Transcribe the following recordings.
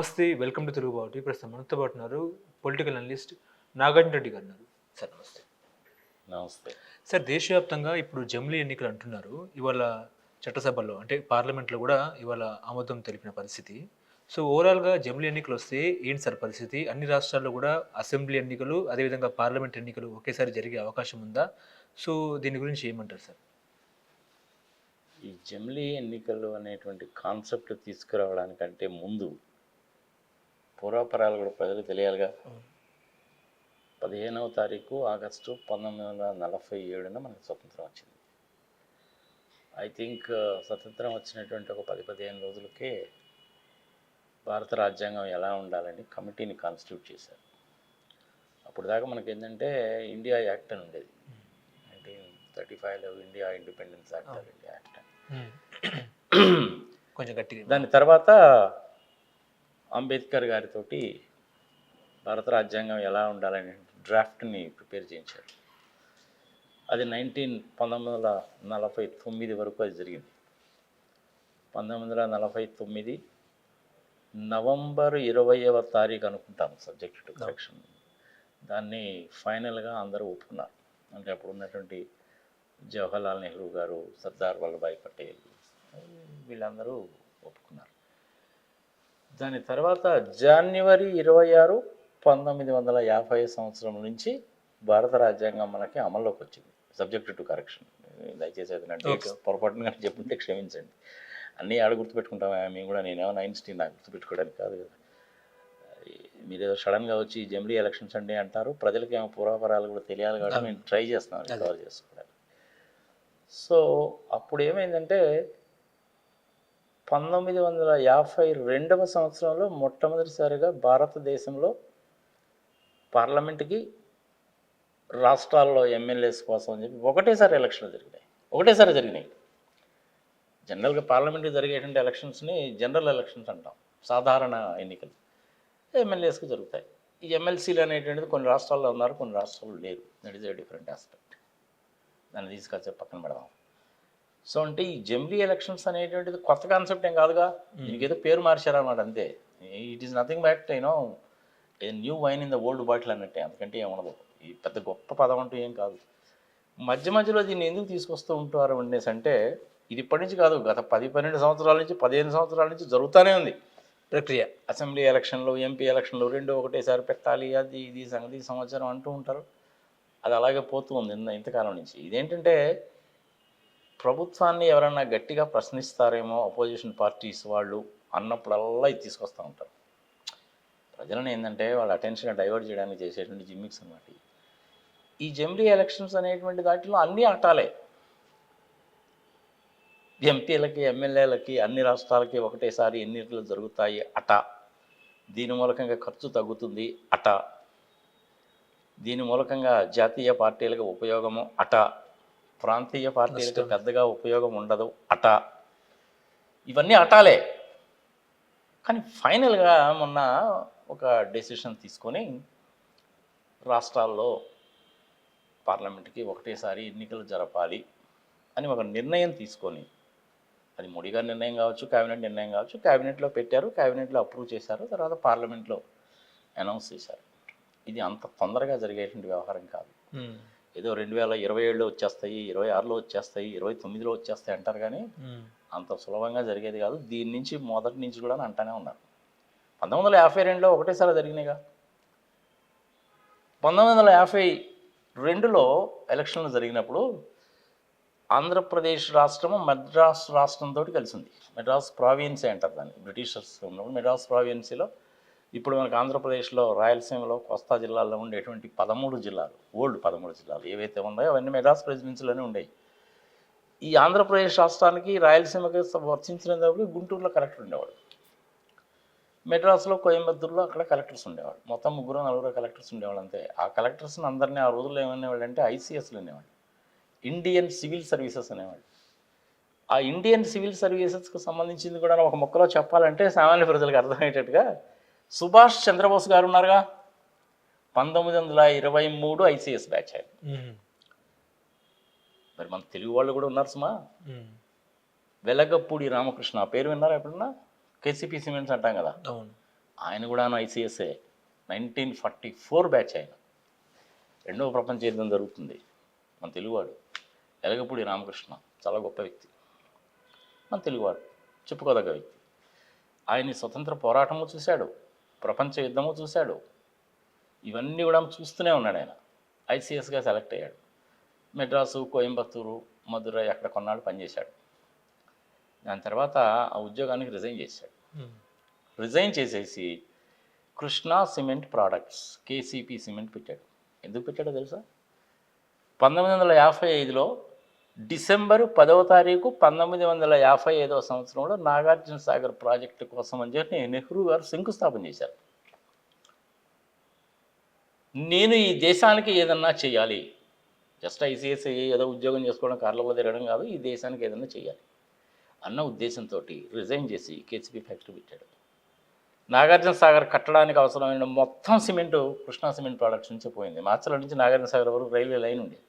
నమస్తే welcome to Telugu బావుటి. ప్రస్తుతం మనతో పాటు ఉన్నారు పొలిటికల్ అనలిస్ట్ నాగార్జున రెడ్డి గారు ఉన్నారు. సార్ నమస్తే. నమస్తే. సార్ దేశవ్యాప్తంగా ఇప్పుడు జమిలీ ఎన్నికలు అంటున్నారు. ఇవాళ చట్టసభలో అంటే పార్లమెంట్లో కూడా ఇవాళ ఆమోదం తెలిపిన పరిస్థితి. సో ఓవరాల్గా జమిలీ ఎన్నికలు వస్తే ఏంటి సార్ పరిస్థితి? అన్ని రాష్ట్రాల్లో కూడా అసెంబ్లీ ఎన్నికలు అదేవిధంగా పార్లమెంట్ ఎన్నికలు ఒకేసారి జరిగే అవకాశం ఉందా? సో దీని గురించి ఏమంటారు సార్? ఈ జమిలీ ఎన్నికలు అనేటువంటి కాన్సెప్ట్ తీసుకురావడానికంటే ముందు పూర్వపరాలు కూడా ప్రజలకు తెలియాలిగా. పదిహేనవ తారీఖు ఆగస్టు పంతొమ్మిది వందల నలభై ఏడున మనకు స్వతంత్రం వచ్చింది. ఐ థింక్ స్వతంత్రం వచ్చినటువంటి ఒక పది పదిహేను రోజులకే భారత రాజ్యాంగం ఎలా ఉండాలని కమిటీని కాన్స్టిట్యూట్ చేశారు. అప్పుడు దాకా మనకి ఏంటంటే ఇండియా యాక్ట్ అని ఉండేది. నైన్టీన్ థర్టీ ఫైవ్లో India independence act India act కొంచెం గట్టిగా దాని తర్వాత అంబేద్కర్ గారితోటి భారత రాజ్యాంగం ఎలా ఉండాలని డ్రాఫ్ట్ని ప్రిపేర్ చేయించారు అది నైన్టీన్ పంతొమ్మిది వందల నలభై తొమ్మిది వరకు అది జరిగింది. పంతొమ్మిది వందల నలభై తొమ్మిది నవంబర్ ఇరవైవ తారీఖు అనుకుంటాను సబ్జెక్ట్ టు కరెక్షన్ దాన్ని ఫైనల్గా అందరూ ఒప్పుకున్నారు. అంటే అప్పుడు ఉన్నటువంటి జవహర్లాల్ నెహ్రూ గారు సర్దార్ వల్లభాయ్ పటేల్ వీళ్ళందరూ ఒప్పుకున్నారు. దాని తర్వాత జనవరి ఇరవై ఆరు పంతొమ్మిది వందల యాభై సంవత్సరం నుంచి భారత రాజ్యాంగం మనకి అమల్లోకి వచ్చింది. సబ్జెక్ట్ టు కరెక్షన్ దయచేసి అది అంటే పొరపాటున కానీ చెప్పుంటే క్షమించండి. అన్నీ ఆడ గుర్తుపెట్టుకుంటాం. మేము కూడా నేనేమో ఐన్స్టీన్ నాకు గుర్తుపెట్టుకోవడానికి కాదు కదా. మీరు ఏదో సడన్గా వచ్చి జమిలీ ఎలక్షన్స్ అండి అంటారు. ప్రజలకి ఏమో పూర్వపరాలు కూడా తెలియాలి కాబట్టి నేను ట్రై చేస్తున్నాను రికవర్ చేసుకోవడానికి. సో అప్పుడు ఏమైందంటే పంతొమ్మిది వందల యాభై రెండవ సంవత్సరంలో మొట్టమొదటిసారిగా భారతదేశంలో పార్లమెంట్కి రాష్ట్రాల్లో ఎమ్మెల్యేస్ కోసం అని చెప్పి ఒకటేసారి ఎలక్షన్లు జరిగినాయి. ఒకటేసారి జరిగినాయి. జనరల్గా పార్లమెంట్కి జరిగేటువంటి ఎలక్షన్స్ని జనరల్ ఎలక్షన్స్ అంటాం సాధారణ ఎన్నికలు. ఎమ్మెల్యేస్కి జరుగుతాయి. ఈ ఎమ్మెల్సీలు అనేటువంటిది కొన్ని రాష్ట్రాల్లో ఉన్నారు కొన్ని రాష్ట్రాల్లో లేరు. That is a different aspect దాన్ని తీసుకొచ్చే పక్కన పెడదాం. సో అంటే ఈ జమిలీ ఎలక్షన్స్ అనేటువంటిది కొత్త కాన్సెప్ట్ ఏం కాదుగా? దీనికి ఏదో పేరు మార్చారు అన్నమాట అంతే it is nothing but you know a new wine in the old bottle అన్నట్టే అందుకంటే ఏముండదు ఈ పెద్ద గొప్ప పదం అంటూ ఏం కాదు. మధ్య మధ్యలో దీన్ని ఎందుకు తీసుకొస్తూ ఉంటారు అనేసి అంటే ఇది ఇప్పటి నుంచి కాదు గత పది పన్నెండు సంవత్సరాల నుంచి పదిహేను సంవత్సరాల నుంచి జరుగుతూనే ఉంది. ప్రక్రియ. అసెంబ్లీ ఎలక్షన్లు ఎంపీ ఎలక్షన్లు రెండు ఒకటేసారి పెట్టాలి అది ఇది సంగతి సంవత్సరం అంటూ ఉంటారు. అది అలాగే పోతూ ఉంది ఇంత ఇంతకాలం నుంచి. ఇదేంటంటే ప్రభుత్వాన్ని ఎవరన్నా గట్టిగా ప్రశ్నిస్తారేమో అపోజిషన్ పార్టీస్ వాళ్ళు అన్నప్పుడల్లా ఇది తీసుకొస్తూ ఉంటారు. ప్రజలను ఏంటంటే వాళ్ళ అటెన్షన్ డైవర్ట్ చేయడానికి చేసేటువంటి జిమ్మిక్స్ అన్నమాట ఈ జమిలీ ఎలక్షన్స్ అనేటువంటి దాంట్లో అన్నీ ఆటాలే. ఎంపీలకి ఎమ్మెల్యేలకి అన్ని రాష్ట్రాలకి ఒకటేసారి ఎన్నికలు జరుగుతాయి అట. దీని మూలకంగా ఖర్చు తగ్గుతుంది అట. దీని మూలకంగా జాతీయ పార్టీలకు ఉపయోగము అట. ప్రాంతీయ పార్టీలకు పెద్దగా ఉపయోగం ఉండదు. అట. ఇవన్నీ అటాలే. కానీ ఫైనల్గా మొన్న ఒక డెసిషన్ తీసుకొని రాష్ట్రాల్లో పార్లమెంట్కి ఒకటేసారి ఎన్నికలు జరపాలి అని ఒక నిర్ణయం తీసుకొని అది మోడీ గారి నిర్ణయం కావచ్చు కేబినెట్ నిర్ణయం కావచ్చు కేబినెట్లో పెట్టారు కేబినెట్లో అప్రూవ్ చేశారు తర్వాత పార్లమెంట్లో అనౌన్స్ చేశారు. ఇది అంత తొందరగా జరిగేటువంటి వ్యవహారం కాదు. ఏదో రెండు వేల ఇరవై ఏడులో వచ్చేస్తాయి ఇరవై ఆరులో వచ్చేస్తాయి ఇరవై తొమ్మిదిలో వచ్చేస్తాయి అంటారు కానీ. అంత సులభంగా జరిగేది కాదు. దీని నుంచి మొదటి నుంచి కూడా అంటానే ఉన్నారు. పంతొమ్మిది వందల యాభై రెండులో ఒకటేసారి జరిగినాయిగా. పంతొమ్మిది వందల యాభై రెండులో ఎలక్షన్లు జరిగినప్పుడు ఆంధ్రప్రదేశ్ రాష్ట్రము మద్రాస్ రాష్ట్రంతో కలిసింది. మెడ్రాస్ ప్రావియన్సీ అంటారు దాన్ని. బ్రిటిషర్స్ ఉన్నప్పుడు మెడ్రాస్ ప్రావియన్సీలో ఇప్పుడు మనకు ఆంధ్రప్రదేశ్లో రాయలసీమలో కోస్తా జిల్లాల్లో ఉండేటువంటి పదమూడు జిల్లాలు ఓల్డ్ పదమూడు జిల్లాలు ఏవైతే ఉన్నాయో అవన్నీ మెడ్రాస్ ప్రెసిడెన్సీలోనే ఉండేవి ఈ ఆంధ్రప్రదేశ్ రాష్ట్రానికి రాయలసీమకి వర్తించినప్పుడు గుంటూరులో కలెక్టర్ ఉండేవాడు. మెడ్రాస్లో కోయంబత్తూరులో అక్కడ కలెక్టర్స్ ఉండేవాడు మొత్తం ముగ్గురు నలుగురు కలెక్టర్స్ ఉండేవాళ్ళు అంతే. ఆ కలెక్టర్స్ని అందరినీ ఆ రోజుల్లో ఏమనేవాళ్ళు అంటే ఐసీఎస్లు అనేవాళ్ళు. ఇండియన్ సివిల్ సర్వీసెస్ అనేవాళ్ళు. ఆ ఇండియన్ సివిల్ సర్వీసెస్కి సంబంధించింది కూడా ఒక మొక్కలో చెప్పాలంటే సామాన్య ప్రజలకు అర్థమయ్యేటట్టుగా సుభాష్ చంద్రబోస్ గారు ఉన్నారుగా? పంతొమ్మిది వందల ఇరవై మూడు ఐసీఎస్ బ్యాచ్ ఆయన. మరి మన తెలుగు వాళ్ళు కూడా ఉన్నారు సుమా. వెలగపూడి రామకృష్ణ పేరు విన్నారా ఎప్పుడన్నా? కేసీపీ సిమెంట్స్ అంటాం కదా. ఆయన కూడాను ఐసీఎస్ఏ. నైన్టీన్ ఫార్టీ ఫోర్ బ్యాచ్ ఆయన. రెండవ ప్రపంచ యుద్ధం జరుగుతుంది. మన తెలుగువాడు. ఎలగపూడి రామకృష్ణ చాలా గొప్ప వ్యక్తి. మన తెలుగువాడు. చెప్పుకోదగ్గ వ్యక్తి. ఆయన స్వతంత్ర పోరాటము చూశాడు. ప్రపంచ యుద్ధము చూశాడు. ఇవన్నీ కూడా చూస్తూనే ఉన్నాడు ఆయన. ఐసీఎస్గా సెలెక్ట్ అయ్యాడు. మెడ్రాసు కోయంబత్తూరు మధురై అక్కడ కొన్నాళ్ళు పనిచేశాడు. దాని తర్వాత ఆ ఉద్యోగానికి రిజైన్ చేశాడు. రిజైన్ చేసేసి Krishna cement products KCP cement పెట్టాడు. ఎందుకు పెట్టాడో తెలుసా? పంతొమ్మిది వందల యాభై ఐదులో డిసెంబరు పదవ తారీఖు పంతొమ్మిది వందల యాభై ఐదవ సంవత్సరంలో నాగార్జున సాగర్ ప్రాజెక్టు కోసం అని చెప్పి నెహ్రూ గారు శంకుస్థాపన చేశారు. నేను ఈ దేశానికి ఏదన్నా చేయాలి. జస్ట్ ఐసీఎస్ ఏదో ఉద్యోగం చేసుకోవడం కార్లలో తిరగడం కాదు ఈ దేశానికి ఏదన్నా చేయాలి అన్న ఉద్దేశంతో రిజైన్ చేసి కేసీపీ ఫ్యాక్టరీ పెట్టాడు. నాగార్జున సాగర్ కట్టడానికి అవసరమైన మొత్తం సిమెంటు కృష్ణా సిమెంట్ ప్రోడక్ట్స్ నుంచి పోయింది. మాచల నుంచి నాగార్జున సాగర్ వరకు రైల్వే లైన్ ఉండేది.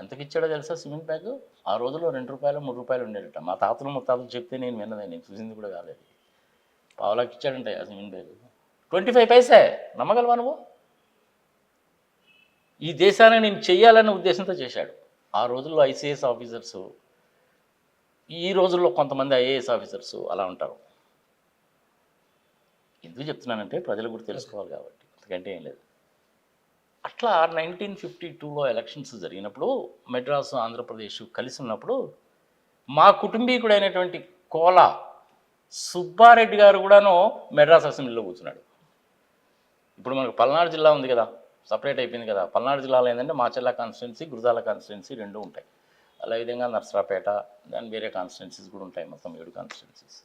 ఎంతకి ఇచ్చాడో తెలుసా సిమెంట్ బ్యాగ్? ఆ రోజుల్లో రెండు రూపాయలు మూడు రూపాయలు ఉండేట మా తాతలు ముత్తాతలు చెప్తే నేను విన్నదే నేను చూసింది కూడా కాలేదు. పావులాకి ఇచ్చాడంట ఆ సిమెంట్ బ్యాగ్. ట్వంటీ ఫైవ్ పైసే? నమ్మగలవా నువ్వు? ఈ దేశాన్ని నేను చేయాలనే ఉద్దేశంతో చేశాడు. ఆ రోజుల్లో ఐసీఎస్ ఆఫీసర్సు ఈ రోజుల్లో కొంతమంది ఐఏఎస్ ఆఫీసర్స్ అలా ఉంటారు. ఎందుకు చెప్తున్నానంటే ప్రజలు కూడా తెలుసుకోవాలి కాబట్టి. అంతకంటే ఏం లేదు. అట్లా నైన్టీన్ ఫిఫ్టీ టూలో ఎలక్షన్స్ జరిగినప్పుడు మెడ్రాసు ఆంధ్రప్రదేశ్ కలిసి ఉన్నప్పుడు మా కుటుంబీకుడైనటువంటి కోల సుబ్బారెడ్డి గారు కూడాను మెడ్రాస్ అసెంబ్లీలో కూర్చున్నాడు. ఇప్పుడు మనకు పల్నాడు జిల్లా ఉంది కదా సపరేట్ అయిపోయింది కదా. పల్నాడు జిల్లాలో ఏంటంటే మాచర్ల కాన్స్టిట్యున్సీ గురజాల కాన్స్టిట్యున్సీ రెండు ఉంటాయి. అలా విధంగా నర్సరాపేట దాని వేరే కాన్స్టిట్యున్సీస్ కూడా ఉంటాయి మొత్తం ఏడు కాన్స్టిట్యున్సీస్.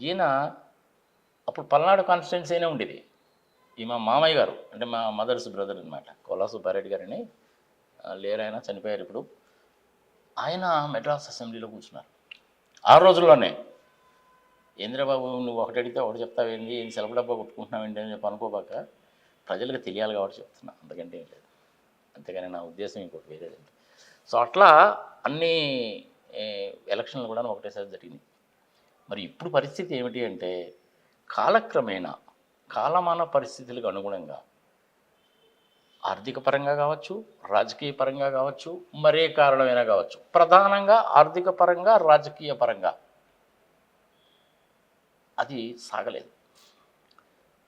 ఈయన అప్పుడు పల్నాడు కాన్స్టిట్యున్సీ అయినా ఉండేది. ఈ మా మామయ్య గారు అంటే మా మదర్స్ బ్రదర్ అనమాట కోలా సుబ్బారెడ్డి గారని లేరైనా చనిపోయారు ఇప్పుడు. ఆయన మెడ్రాస్ అసెంబ్లీలో కూర్చున్నారు. ఆ రోజుల్లోనే ఇంద్రబాబు నువ్వు ఒకటి అడిగితే ఒకటి చెప్తావేంది ఏం సెలవు డబ్బా కొట్టుకుంటున్నావేంటి అని చెప్పి అనుకోబాక ప్రజలకు తెలియాలి కాబట్టి చెప్తున్నా. అంతకంటే ఏం లేదు. అంతేగాని నా ఉద్దేశం ఇంకోటి వేరేదండి సో అట్లా అన్ని ఎలక్షన్లు కూడా ఒకటేసారి జరిగింది మరి ఇప్పుడు పరిస్థితి ఏమిటి అంటే కాలక్రమేణా కాలమాన పరిస్థితులకు అనుగుణంగా ఆర్థిక పరంగా కావచ్చు రాజకీయ పరంగా కావచ్చు మరే కారణమైనా కావచ్చు ప్రధానంగా ఆర్థిక పరంగా రాజకీయ పరంగా అది సాగలేదు.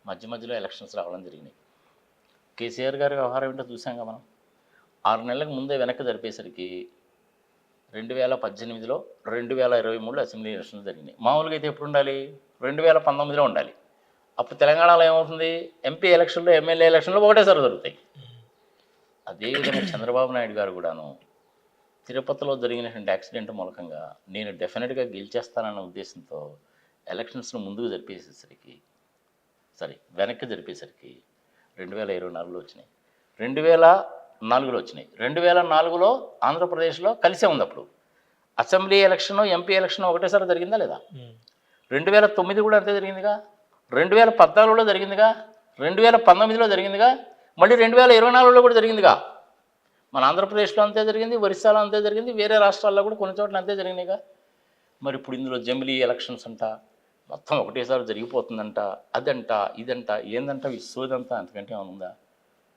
మధ్య మధ్యలో ఎలక్షన్స్ రావడం జరిగినాయి. కేసీఆర్ గారి వ్యవహారం ఏంటో చూసాంగా మనం. ఆరు నెలలకు ముందే వెనక్కి జరిపేసరికి రెండు వేల పద్దెనిమిదిలో రెండు వేల ఇరవై మూడులో అసెంబ్లీ ఎలక్షన్స్ జరిగినాయి. మామూలుగా అయితే ఎప్పుడు ఉండాలి? రెండు వేల పంతొమ్మిదిలో ఉండాలి. అప్పుడు తెలంగాణలో ఏమవుతుంది? ఎంపీ ఎలక్షన్లో ఎమ్మెల్యే ఎలక్షన్లో ఒకటేసారి జరుగుతాయి. అదేవిధంగా చంద్రబాబు నాయుడు గారు కూడాను తిరుపతిలో జరిగినటువంటి యాక్సిడెంట్ మూలకంగా నేను డెఫినెట్గా గెలిచేస్తానన్న ఉద్దేశంతో ఎలక్షన్స్ను ముందుకు జరిపేసేసరికి సారీ వెనక్కి జరిపేసరికి రెండు వేల ఇరవై నాలుగులో వచ్చినాయి. రెండు వేల నాలుగులో వచ్చినాయి. రెండు వేల నాలుగులో ఆంధ్రప్రదేశ్లో కలిసే ఉంది అప్పుడు. అసెంబ్లీ ఎలక్షన్ ఎంపీ ఎలక్షన్ ఒకటేసారి జరిగిందా లేదా? రెండు వేల తొమ్మిది కూడా అంతే జరిగిందిగా. రెండు వేల పద్నాలుగులో జరిగిందిగా రెండు వేల పంతొమ్మిదిలో జరిగిందిగా మళ్ళీ రెండు వేల ఇరవై నాలుగులో కూడా జరిగిందిగా. మన ఆంధ్రప్రదేశ్లో అంతే జరిగింది ఒరిస్సాలో అంతే జరిగింది వేరే రాష్ట్రాల్లో కూడా కొన్ని చోట్ల అంతే జరిగినాయిగా. మరి ఇప్పుడు ఇందులో జమిలీ ఎలక్షన్స్ అంట మొత్తం ఒకటేసారి జరిగిపోతుందంట అదంట ఇదంట ఏందంట ఈ సోదంతా అంతకంటే ఉందా?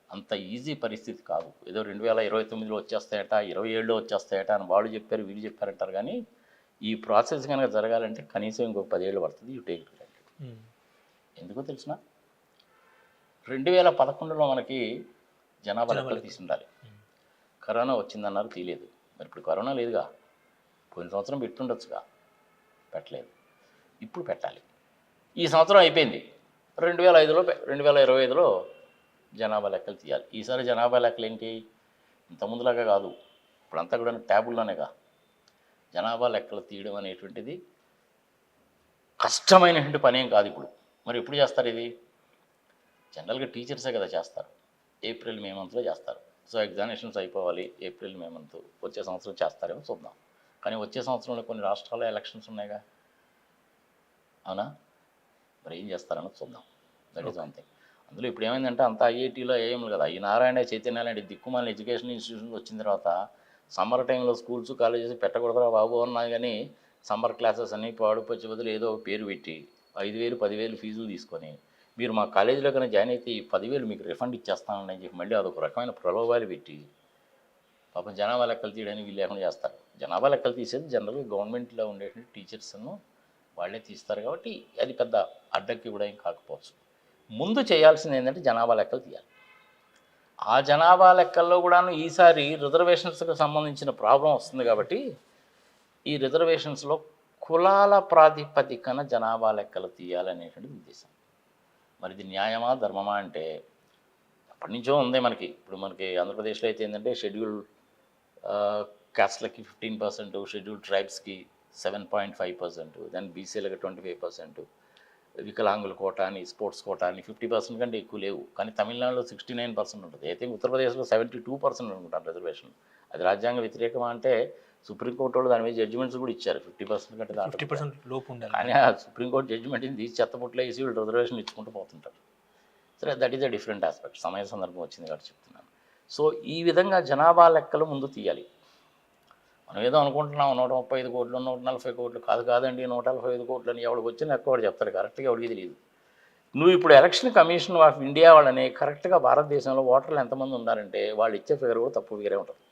అంత ఈజీ పరిస్థితి కాదు. ఏదో రెండు వేల ఇరవై తొమ్మిదిలో వచ్చేస్తాయట ఇరవై ఏడులో వచ్చేస్తాయట అని వాళ్ళు చెప్పారు వీళ్ళు చెప్పారంటారు కానీ ఈ ప్రాసెస్ కనుక జరగాలంటే కనీసం ఇంకొక పదేళ్ళు పడుతుంది యూ టేక్ ఎందుకో తెలిసిన? రెండు వేల పదకొండులో మనకి జనాభా లెక్కలు తీసి ఉండాలి కరోనా వచ్చిందన్నారు తీయలేదు. మరి ఇప్పుడు కరోనా లేదుగా. పోయిన సంవత్సరం పెట్టుండొచ్చుగా. పెట్టలేదు. ఇప్పుడు పెట్టాలి. ఈ సంవత్సరం అయిపోయింది. రెండు వేల ఐదులో రెండు వేల ఇరవై ఐదులో జనాభా లెక్కలు తీయాలి. ఈసారి జనాభా లెక్కలు ఏంటి? ఇంత ముందులాగా కాదు. ఇప్పుడంతా కూడా ట్యాబుల్లోనేగా. జనాభా లెక్కలు తీయడం అనేటువంటిది కష్టమైనటువంటి పనేం కాదు ఇప్పుడు. మరి ఎప్పుడు చేస్తారు ఇది జనరల్గా టీచర్సే కదా చేస్తారు. ఏప్రిల్ మే మంత్లో చేస్తారు. సో ఎగ్జామినేషన్స్ అయిపోవాలి. ఏప్రిల్ మే మంత్ వచ్చే సంవత్సరం చేస్తారేమో చూద్దాం. కానీ వచ్చే సంవత్సరంలో కొన్ని రాష్ట్రాల్లో ఎలక్షన్స్ ఉన్నాయిగా? అవునా? మరి ఏం చేస్తారని చూద్దాం. దట్ ఈస్ వన్ థింగ్ అందులో ఇప్పుడు ఏమైందంటే అంత ఐఐటీలో ఏం కదా. ఈ నారాయణ చైతన్య లాంటి దిక్కుమాల ఎడ్యుకేషన్ ఇన్స్టిట్యూషన్స్ వచ్చిన తర్వాత సమ్మర్ టైంలో స్కూల్స్ కాలేజెస్ పెట్టకూడదురా బాబు అన్నా కానీ సమ్మర్ క్లాసెస్ అని పాడుపచ్చి బదులు ఏదో పేరు పెట్టి ఐదు వేలు పదివేలు ఫీజులు తీసుకొని మీరు మా కాలేజీలో కన్నా జాయిన్ అయితే ఈ పదివేలు మీకు రిఫండ్ ఇచ్చేస్తానని చెప్పి మళ్ళీ అదొక రకమైన ప్రలోభాలు పెట్టి పాపం జనాభా లెక్కలు తీయడానికి వీళ్ళు లేకుండా చేస్తారు. జనాభా లెక్కలు తీసేది జనరల్గా గవర్నమెంట్లో ఉండేటువంటి టీచర్స్ను వాళ్ళే తీస్తారు కాబట్టి అది పెద్ద అడ్డంకి కూడా ఏం కాకపోవచ్చు. ముందు చేయాల్సింది ఏంటంటే జనాభా లెక్కలు తీయాలి. ఆ జనాభా లెక్కల్లో కూడాను ఈసారి రిజర్వేషన్స్కి సంబంధించిన ప్రాబ్లం వస్తుంది కాబట్టి ఈ రిజర్వేషన్స్లో కులాల ప్రాతిపదికన జనాభా లెక్కలు తీయాలనేటువంటి ఉద్దేశం. మరి ఇది న్యాయమా ధర్మమా అంటే ఎప్పటి నుంచో ఉంది మనకి. ఇప్పుడు మనకి ఆంధ్రప్రదేశ్లో అయితే ఏంటంటే షెడ్యూల్ కాస్ట్లకి fifteen percent schedule ట్రైబ్స్కి seven point five percent then బీసీలకు ట్వంటీ ఫైవ్ పర్సెంట్ వికలాంగుల కోటా అని స్పోర్ట్స్ కోటా అని ఫిఫ్టీ పర్సెంట్ కంటే ఎక్కువ లేవు. కానీ తమిళనాడులో సిక్స్టీ నైన్ పర్సెంట్ ఉంటుంది. అయితే ఉత్తరప్రదేశ్లో సెవెంటీ టూ పర్సెంట్ అనుకుంటాను రిజర్వేషన్ అది రాజ్యాంగ వ్యతిరేకమా అంటే సుప్రీంకోర్టు వాళ్ళు దాని మీద జడ్జిమెంట్స్ కూడా ఇచ్చారు. ఫిఫ్టీ పర్సెంట్ కంటే ఫిఫ్టీ పర్సెంట్ లోపు ఉండాలి. కానీ ఆ సుప్రీంకోర్టు జడ్జిమెంట్ని తీసి చెత్తపుట్లో వేసి వీళ్ళు రిజర్వేషన్ ఇచ్చుకుంటూ పోతుంటారు. సరే that is a different aspect సమయ సందర్భం వచ్చింది కాబట్టి చెప్తున్నాను. సో ఈ విధంగా జనాభా లెక్కలు ముందు తీయాలి. మనం ఏదో అనుకుంటున్నాం నూట ముప్పై ఐదు కోట్లు నూట నలభై కోట్లు కాదు కాదండి నూట నలభై ఐదు కోట్లు అని ఎవడికి వచ్చిన లెక్క వాడు చెప్తాడు. కరెక్ట్గా ఎవడికి తెలియదు. నువ్వు ఇప్పుడు ఎలక్షన్ కమిషన్ ఆఫ్ ఇండియా వాళ్ళని కరెక్ట్గా భారతదేశంలో ఓటర్లు ఎంతమంది ఉన్నారంటే వాళ్ళు ఇచ్చే ఫిగర్ కూడా తప్పు ఫిగరే ఉంటుంది.